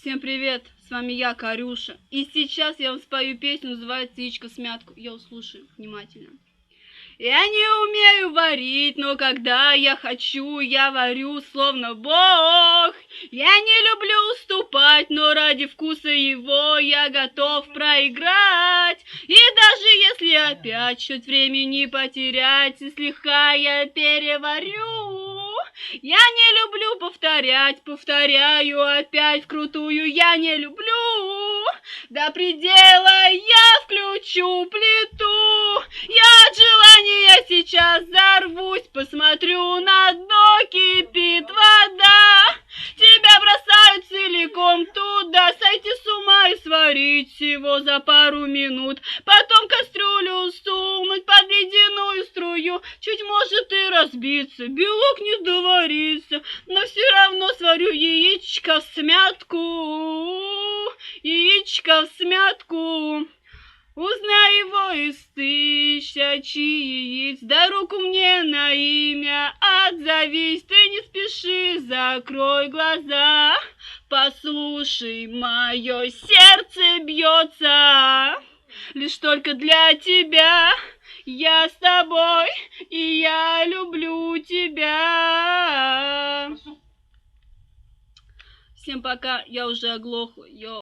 Всем привет, с вами я, Карюша. И сейчас я вам спою песню, называется «Яичко в смятку». Я услышаю внимательно. Я не умею варить, но когда я хочу, я варю словно бог. Я не люблю уступать, но ради вкуса его я готов проиграть. И даже если опять чуть времени потерять, и слегка я переварю, я не люблю повторять, повторяю опять вкрутую, я не люблю. До предела я включу плиту, я от желания сейчас взорвусь, посмотрю на дно, кипит вода. Тебя бросают целиком туда, сойти с ума и сварить всего за пару минут. Потом кастрюлю сунуть разбиться, белок не доварится, но все равно сварю яичко в смятку, яичко в смятку. Узнай его из тысячи яиц, да руку мне на имя отзовись, ты не спеши, закрой глаза, послушай, мое сердце бьется, лишь только для тебя, я с тобой, и я люблю тебя. Всем пока, я уже оглохла, йоу.